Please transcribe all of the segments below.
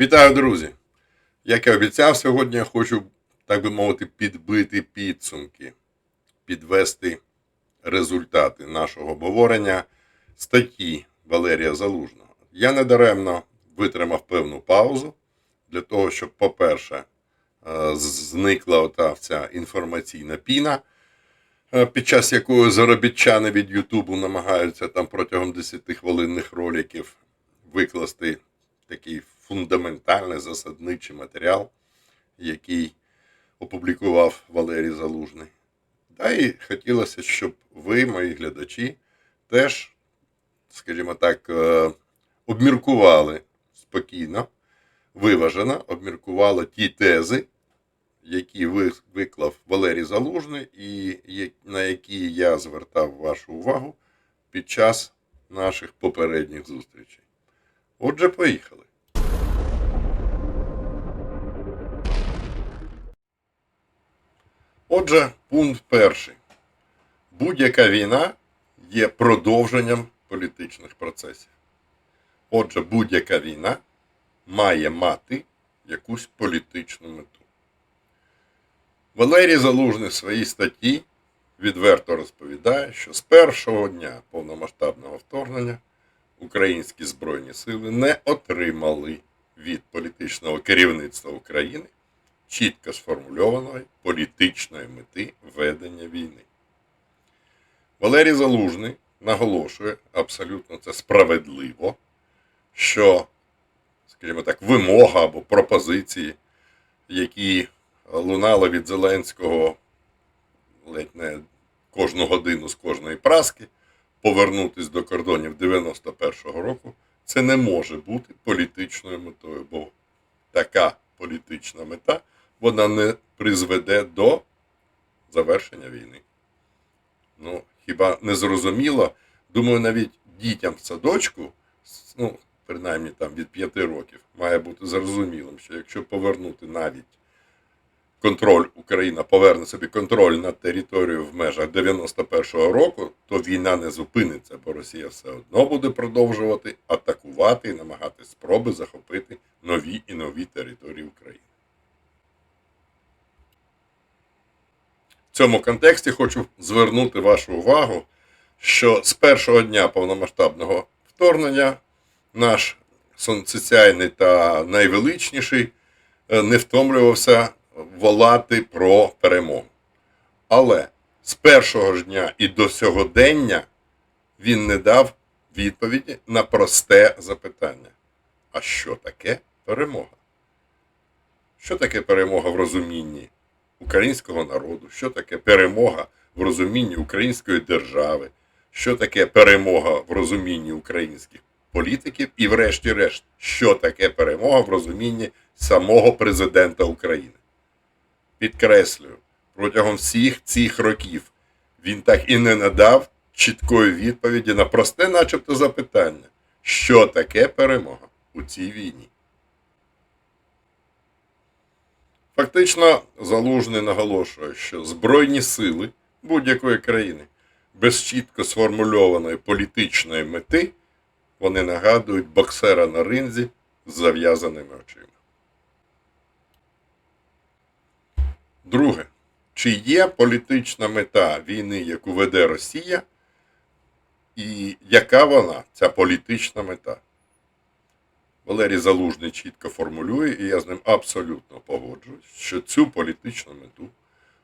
Вітаю, друзі! Як і обіцяв, сьогодні я хочу, так би мовити, підбити підсумки, підвести результати нашого обговорення статті Валерія Залужного. Я недаремно витримав певну паузу для того, щоб, по-перше, е, зникла ота вся інформаційна піна, е, під час якої заробітчани від Ютубу намагаються там протягом 10 хвилинних роликів викласти такий фундаментальний засадничий матеріал, який опублікував Валерій Залужний. Та і хотілося, щоб ви, мої глядачі, теж, скажімо так, е, обміркували спокійно, виважено, обміркували ті тези, які виклав Валерій Залужний, і на які я звертав вашу увагу під час наших попередніх зустрічей. Отже, поїхали. Отже, пункт перший. Будь-яка війна є продовженням політичних процесів. Отже, будь-яка війна має мати якусь політичну мету. Валерій Залужний в своїй статті відверто розповідає, що з першого дня повномасштабного вторгнення українські збройні сили не отримали від політичного керівництва України чітко сформульованої політичної мети ведення війни. Валерій Залужний наголошує абсолютно це справедливо, що, скажімо так, вимога або пропозиції, які лунали від Зеленського ледь не кожну годину з кожної праски, повернутися до кордонів 91-го року, це не може бути політичною метою, бо така політична мета вона не призведе до завершення війни. Ну, хіба не зрозуміло? Думаю, навіть дітям в садочку, ну, принаймні там від 5 років, має бути зрозумілим, що якщо повернути навіть контроль, Україна поверне собі контроль над територією в межах 91-го року, то війна не зупиниться, бо Росія все одно буде продовжувати атакувати і намагатись спроби захопити нові і нові території України. Цьому контексті хочу звернути вашу увагу, що з першого дня повномасштабного вторгнення наш соціальний та найвеличніший е, не втомлювався волати про перемогу. Але з першого ж дня і до сьогодення він не дав відповіді на просте запитання: а що таке перемога? Що таке перемога в розумінні українського народу? Що таке перемога в розумінні української держави? Що таке перемога в розумінні українських політиків? І, врешті-решт, що таке перемога в розумінні самого президента України? Підкреслюю, протягом всіх цих років він так і не надав чіткої відповіді на просте, начебто, запитання, що таке перемога у цій війні. Фактично, Залужний наголошує, що Збройні сили будь-якої країни без чітко сформульованої політичної мети вони нагадують боксера на ринзі з зав'язаними очима. Друге, чи є політична мета війни, яку веде Росія, і яка вона, ця політична мета? Валерій Залужний чітко формулює, і я з ним абсолютно погоджуюсь, що цю політичну мету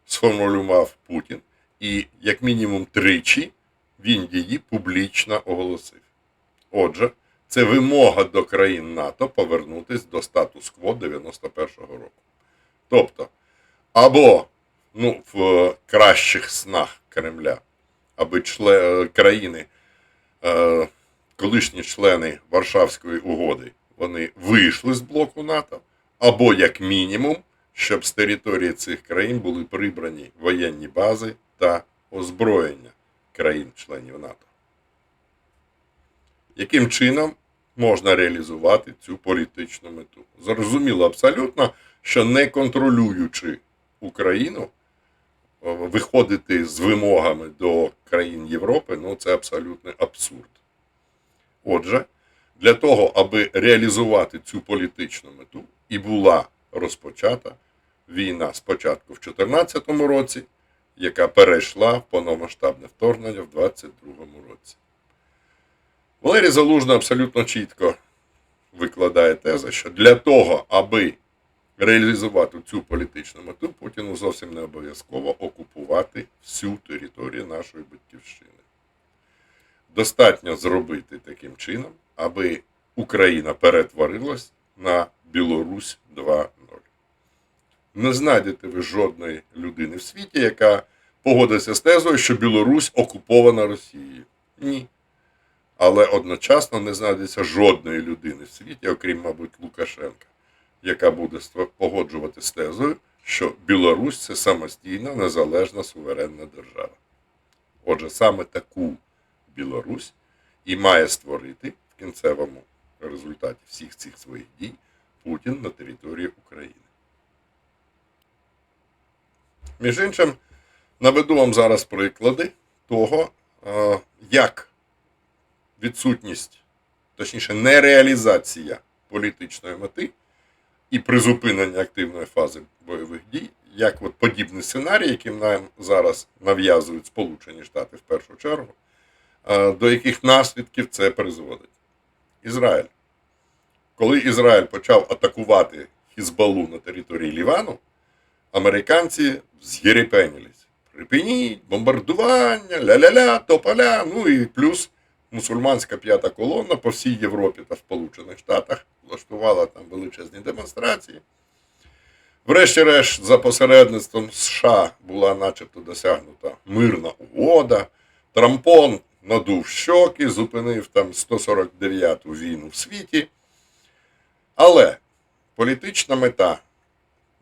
сформулював Путін, і як мінімум тричі він її публічно оголосив. Отже, це вимога до країн НАТО повернутися до статус-кво 91-го року. Тобто, або ну, в е, кращих снах Кремля, аби чле, е, країни, е, колишні члени Варшавської угоди, вони вийшли з блоку НАТО, або, як мінімум, щоб з території цих країн були прибрані воєнні бази та озброєння країн-членів НАТО. Яким чином можна реалізувати цю політичну мету? Зрозуміло абсолютно, що не контролюючи Україну, е, виходити з вимогами до країн Європи, ну це абсолютний абсурд. Отже, Для того, аби реалізувати цю політичну мету, і була розпочата війна спочатку в 2014 році, яка перейшла в повномасштабне вторгнення в 2022 році. Валерій Залужний абсолютно чітко викладає тезу, що для того, аби реалізувати цю політичну мету, Путіну зовсім не обов'язково окупувати всю територію нашої батьківщини. Достатньо зробити таким чином, аби Україна перетворилась на Білорусь 2.0. Не знайдете ви жодної людини в світі, яка погодиться з тезою, що Білорусь окупована Росією. Ні. Але одночасно не знайдеться жодної людини в світі, окрім, мабуть, Лукашенка, яка буде погоджувати з тезою, що Білорусь це самостійна, незалежна суверенна держава. Отже, саме таку Білорусь і має створити в кінцевому результаті всіх цих своїх дій Путін на території України. Між іншим, наведу вам зараз приклади того, як відсутність, точніше, нереалізація політичної мети і призупинення активної фази бойових дій, як от подібний сценарій, яким нам зараз нав'язують Сполучені Штати в першу чергу, до яких наслідків це призводить. Ізраїль. Коли Ізраїль почав атакувати Хізбалу на території Лівану, американці з'єрепенілись. Припиніть, бомбардування, ля-ля-ля, тополя, ну і плюс мусульманська п'ята колона по всій Європі та Сполучених Штатах влаштувала там величезні демонстрації. Врешті-решт, за посередництвом США була начебто досягнута мирна угода. Трампон надув щоки, зупинив там 149-ту війну в світі. Але політична мета,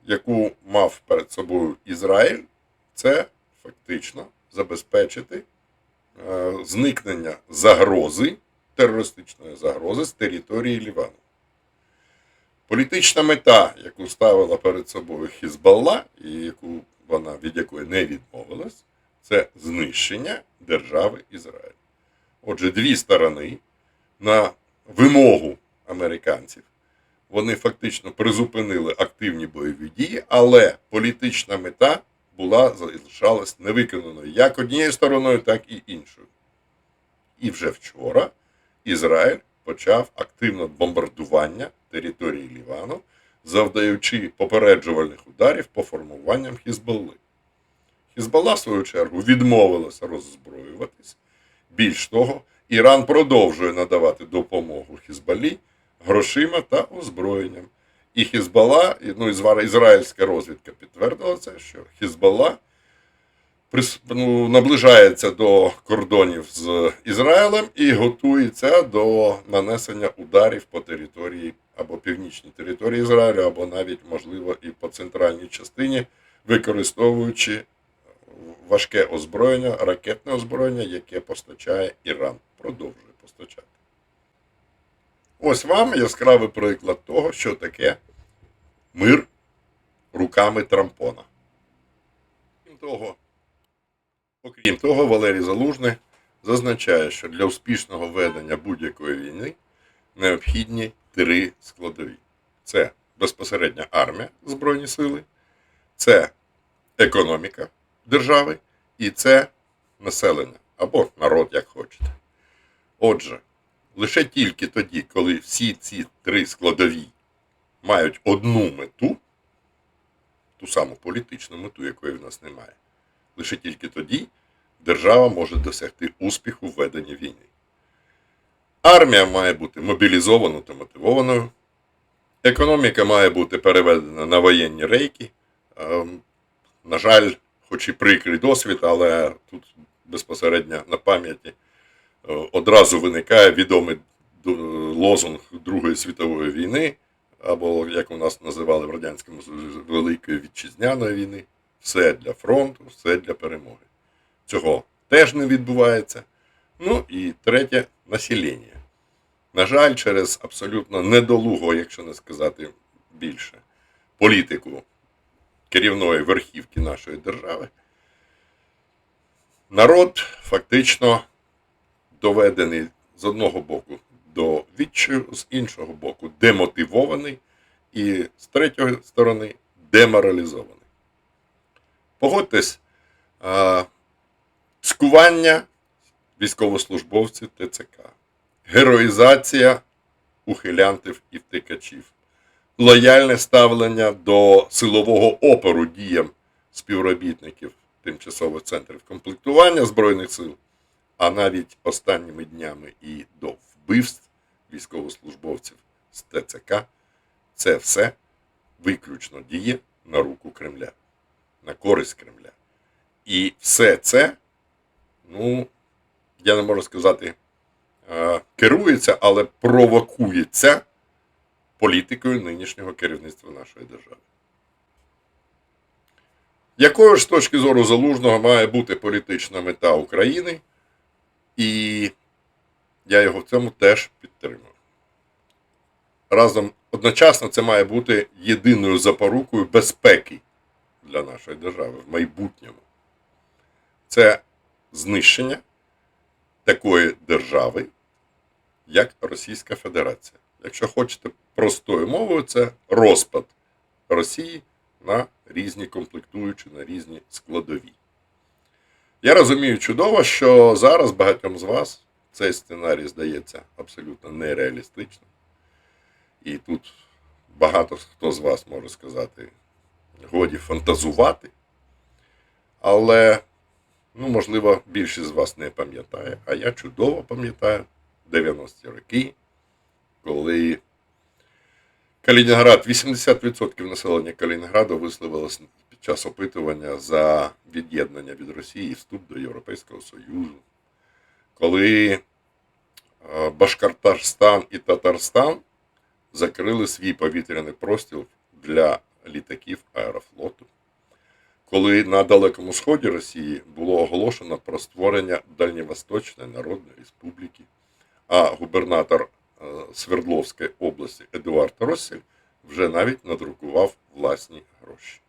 яку мав перед собою Ізраїль, це фактично забезпечити е, зникнення загрози, терористичної загрози з території Лівану. Політична мета, яку ставила перед собою Хізбалла, і яку вона від якої не відмовилась, це знищення держави Ізраїль. Отже, дві сторони на вимогу американців вони фактично призупинили активні бойові дії, але політична мета була залишалась невиконаною як однією стороною, так і іншою. І вже вчора Ізраїль почав активне бомбардування території Лівану, завдаючи попереджувальних ударів по формуванням Хізбалли. Хізбалла, в свою чергу, відмовилася роззброюватись. Більш того, Іран продовжує надавати допомогу Хізбаллі грошима та озброєнням. І Хізбалла, і, ну, ізраїльська розвідка підтвердила це, що Хізбалла прис- ну, наближається до кордонів з Ізраїлем і готується до нанесення ударів по території або північній території Ізраїлю, або навіть, можливо, і по центральній частині, використовуючи важке озброєння, ракетне озброєння, яке постачає Іран, продовжує постачати. Ось вам яскравий приклад того, що таке мир руками трампона. Крім того, окрім того, Валерій Залужний зазначає, що для успішного ведення будь-якої війни необхідні три складові: це безпосередня армія Збройні Сили, це економіка держави і це населення або народ, як хочете. Отже, лише тільки тоді, коли всі ці три складові мають одну мету, ту саму політичну мету, якої в нас немає, лише тільки тоді держава може досягти успіху в веденні війни. Армія має бути мобілізованою та мотивованою. Економіка має бути переведена на воєнні рейки. Ем, На жаль, хоч і прикрий досвід, але тут безпосередньо на пам'яті е, одразу виникає відомий лозунг Другої світової війни, або, як у нас називали в Радянському Великої Вітчизняної війни. Все для фронту, все для перемоги. Цього теж не відбувається. Ну і третє населення. На жаль, через абсолютно недолуго, якщо не сказати більше, політику керівної верхівки нашої держави, народ фактично доведений з одного боку до відчаю, з іншого боку, демотивований, і з третьої сторони деморалізований. Погодьтесь, а, цькування військовослужбовців ТЦК, героїзація ухилянтів і втикачів, лояльне ставлення до силового опору діям співробітників тимчасових центрів комплектування Збройних сил, а навіть останніми днями і до вбивств військовослужбовців з ТЦК, це все виключно діє на руку Кремля, на користь Кремля. І все це, ну, я не можу сказати, е, керується, але провокується політикою нинішнього керівництва нашої держави. Якою ж з точки зору залужного має бути політична мета України, і я його в цьому теж підтримую. Разом одночасно це має бути єдиною запорукою безпеки для нашої держави в майбутньому. Це знищення такої держави, як Російська Федерація. Якщо хочете простою мовою, це розпад Росії на різні комплектуючі, на різні складові. Я розумію чудово, що зараз багатьом з вас цей сценарій здається абсолютно нереалістичним. І тут багато хто з вас може сказати, годі фантазувати. Але, ну, можливо, більшість з вас не пам'ятає, а я чудово пам'ятаю 90-ті роки, коли Калінінград, 80% населення Калінінграду висловилось під час опитування за від'єднання від Росії вступ до Європейського Союзу. Коли е, Башкортостан і Татарстан закрили свій повітряний простір для літаків аерофлоту. Коли на Далекому Сході Росії було оголошено про створення Дальньовосточної Народної Республіки, а губернатор Свердловської області Едуард Россель вже навіть надрукував власні гроші.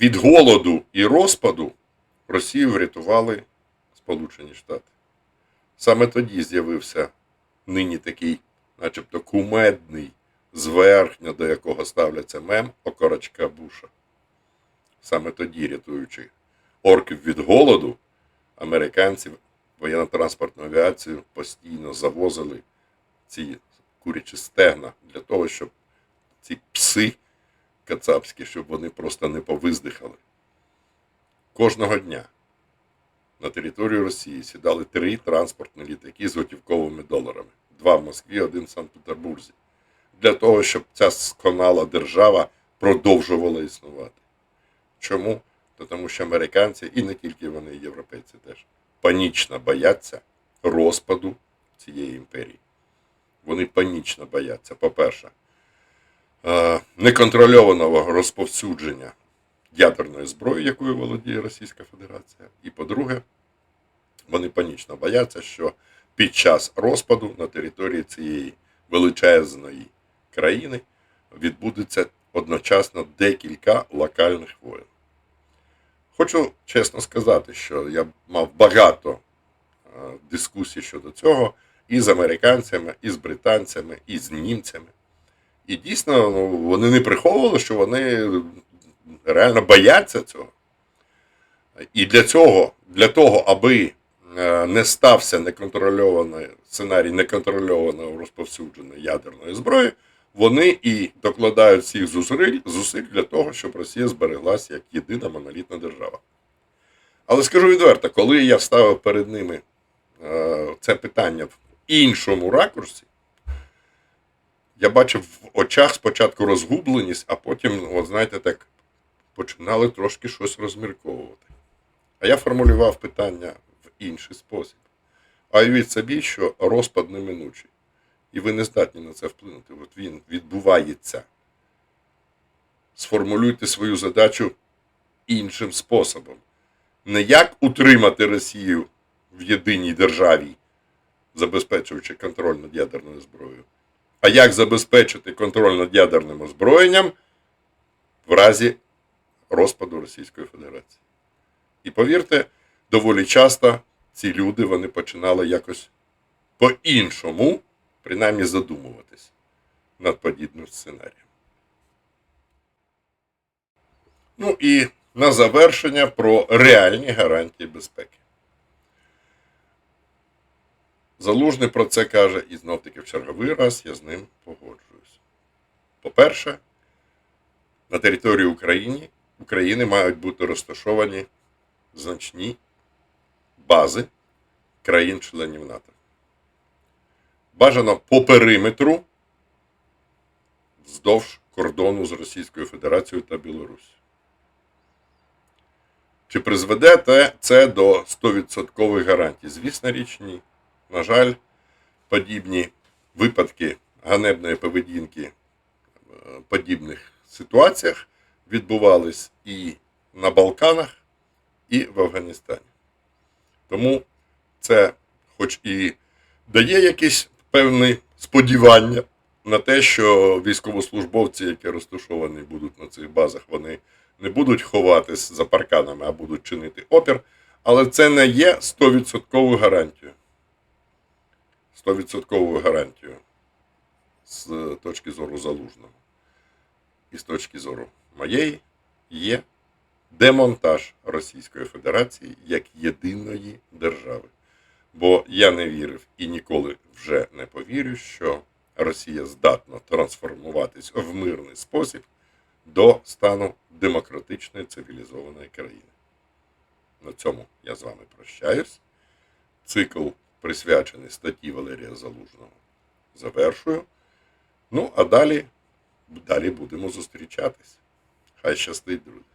Від голоду і розпаду Росію врятували Сполучені Штати. Саме тоді з'явився нині такий, начебто, кумедний, зверхня, до якого ставляться мем окорочка Буша. Саме тоді, рятуючи орків від голоду, американців воєнно-транспортну авіацію постійно завозили ці курячі стегна для того, щоб ці пси кацапські, щоб вони просто не повиздихали. Кожного дня на територію Росії сідали три транспортні літаки з готівковими доларами. Два в Москві, один в Санкт-Петербурзі. Для того, щоб ця сконала держава продовжувала існувати. Чому? То тому що американці, і не тільки вони, європейці теж, панічно бояться розпаду цієї імперії. Вони панічно бояться, по-перше, е, неконтрольованого розповсюдження ядерної зброї, якою володіє Російська Федерація. І по-друге, вони панічно бояться, що під час розпаду на території цієї величезної країни відбудеться одночасно декілька локальних воєн. Хочу чесно сказати, що я мав багато е, дискусій щодо цього і з американцями, і з британцями, і з німцями. І дійсно ну, вони не приховували, що вони реально бояться цього. І для цього, для того, аби е, не стався неконтрольований сценарій неконтрольованого розповсюдження ядерної зброї, вони і докладають всіх зусиль, зусиль для того, щоб Росія збереглася як єдина монолітна держава. Але скажу відверто, коли я ставив перед ними е, це питання в іншому ракурсі, я бачив в очах спочатку розгубленість, а потім, от знаєте, так починали трошки щось розмірковувати. А я формулював питання в інший спосіб. А уявіть собі, що розпад неминучий. І ви не здатні на це вплинути. От він відбувається. Сформулюйте свою задачу іншим способом. Не як утримати Росію в єдиній державі, забезпечуючи контроль над ядерною зброєю, а як забезпечити контроль над ядерним озброєнням в разі розпаду Російської Федерації. І повірте, доволі часто ці люди вони починали якось по-іншому, принаймні задумуватись над подібним сценарієм. Ну і на завершення про реальні гарантії безпеки. Залужний про це каже і знов таки в черговий раз я з ним погоджуюсь. По-перше, на території України, України мають бути розташовані значні бази країн-членів НАТО. Бажано по периметру вздовж кордону з Російською Федерацією та Білоруссю. Чи призведе це до 100% гарантій? Звісно, річ ні. На жаль, подібні випадки ганебної поведінки е, в подібних ситуаціях відбувались і на Балканах, і в Афганістані. Тому це, хоч і дає якісь певні сподівання на те, що військовослужбовці, які розташовані будуть на цих базах, вони не будуть ховатись за парканами, а будуть чинити опір. Але це не є 100% гарантією. 100% гарантією з точки зору залужного і з точки зору моєї є демонтаж Російської Федерації як єдиної держави. Бо я не вірив і ніколи вже не повірю, що Росія здатна трансформуватись в мирний спосіб до стану демократичної цивілізованої країни. На цьому я з вами прощаюсь. Цикл, присвячений статті Валерія Залужного, завершую. Ну, а далі, далі будемо зустрічатись. Хай щастить, друзі.